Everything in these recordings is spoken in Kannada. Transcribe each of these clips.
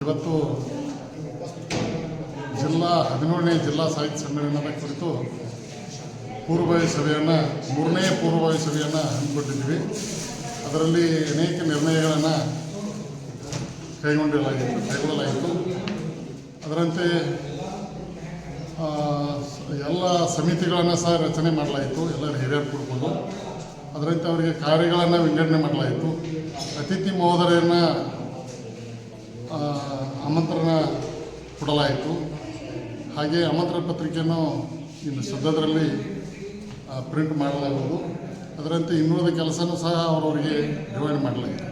ಇವತ್ತು ಜಿಲ್ಲಾ ಹದಿನೇಳನೇ ಜಿಲ್ಲಾ ಸಾಹಿತ್ಯ ಸಮ್ಮೇಳನದ ಕುರಿತು ಪೂರ್ವಭಾವಿ ಸಭೆಯನ್ನು ಮೂರನೇ ಪೂರ್ವಭಾವಿ ಸಭೆಯನ್ನು ಹಮ್ಮಿಕೊಂಡಿದ್ವಿ ಅದರಲ್ಲಿ ಅನೇಕ ನಿರ್ಣಯಗಳನ್ನು ಕೈಗೊಂಡಿರಲಾಗಿತ್ತು ಕೈಗೊಳ್ಳಲಾಗಿತ್ತು. ಅದರಂತೆ ಎಲ್ಲ ಸಮಿತಿಗಳನ್ನು ಸಹ ರಚನೆ ಮಾಡಲಾಯಿತು ಎಲ್ಲರೂ ಹಿರಿಯರು ಕೂಡ್ಕೊಂಡು. ಅದರಂತೆ ಅವರಿಗೆ ಕಾರ್ಯಗಳನ್ನು ವಿಂಗಡಣೆ ಮಾಡಲಾಯಿತು. ಅತಿಥಿ ಮಹೋದಯರನ್ನು ಆ, ಆಮಂತ್ರಣ ಕೊಡಲಾಯಿತು. ಹಾಗೆ ಆಮಂತ್ರಣ ಪತ್ರಿಕೆಯನ್ನು ಇನ್ನು ಸದ್ಯದರಲ್ಲಿ ಪ್ರಿಂಟ್ ಮಾಡಲಾಗುವುದು. ಅದರಂತೆ ಇನ್ನುಳಿದ ಕೆಲಸನೂ ಸಹ ಅವರವರಿಗೆ ಡಿವೈಡ್ ಮಾಡಲಾಗಿದೆ.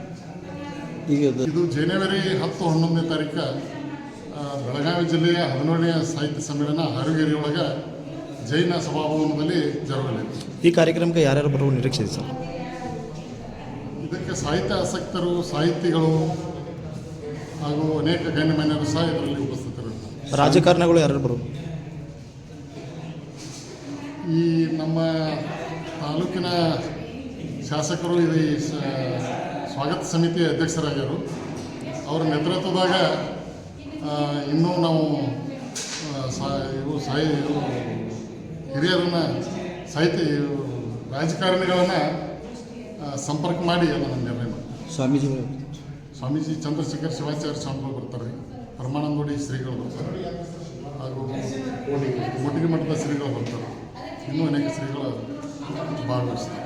ಈಗ ಇದು ಜನವರಿ ಹತ್ತು ಹನ್ನೊಂದನೇ ತಾರೀಕು ಬೆಳಗಾವಿ ಜಿಲ್ಲೆಯ ಹದಿನೇಳನೇ ಸಾಹಿತ್ಯ ಸಮ್ಮೇಳನ ಹಾರುಗೇರಿ ಒಳಗೆ ಜೈನ ಸಭಾಭವನದಲ್ಲಿ ಜರುಗಲಿದೆ. ಈ ಕಾರ್ಯಕ್ರಮಕ್ಕೆ ಯಾರ್ಯಾರು ಬರುವ ನಿರೀಕ್ಷೆ ಸರ್? ಇದಕ್ಕೆ ಸಾಹಿತ್ಯ ಆಸಕ್ತರು ಸಾಹಿತಿಗಳು ಹಾಗೂ ಅನೇಕ ಗಣ್ಯಮಾನ್ಯರು ಸಹ ಇದರಲ್ಲಿ ಉಪಸ್ಥಿತರಿರ್ತಾರೆ ರಾಜಕಾರಣಿಗಳು ಯಾರು ಬರು? ಈ ನಮ್ಮ ತಾಲೂಕಿನ ಶಾಸಕರು ಇದು ಈ ಸ್ವಾಗತ ಸಮಿತಿಯ ಅಧ್ಯಕ್ಷರಾಗ್ಯರು. ಅವರ ನೇತೃತ್ವದಾಗ ಇನ್ನೂ ನಾವು ಇವು ಸಾಹಿ ಇವು ಹಿರಿಯರನ್ನು ಸಾಹಿತ್ಯ ರಾಜಕಾರಣಿಗಳನ್ನು ಸಂಪರ್ಕ ಮಾಡಿ ಅದನ್ನು ನಿರ್ಣಯ ಮಾಡ್ತೀವಿ. ಸ್ವಾಮೀಜಿ ಸ್ವಾಮೀಜಿ ಚಂದ್ರಶೇಖರ್ ಶಿವಾಚಾರ್ಯ ಸ್ವಾಮಿಗಳು ಬರ್ತಾರೆ. ಪರಮಾನಂದೋಡಿ ಶ್ರೀಗಳು ಬರ್ತಾರೆ. ಹಾಗೂ ಮೊಟ್ಟಿಗೆ ಮಠದ ಶ್ರೀಗಳು ಬರ್ತಾರೆ. ಇನ್ನೂ ಅನೇಕ ಶ್ರೀಗಳು ಭಾಗವಹಿಸ್ತಾರೆ.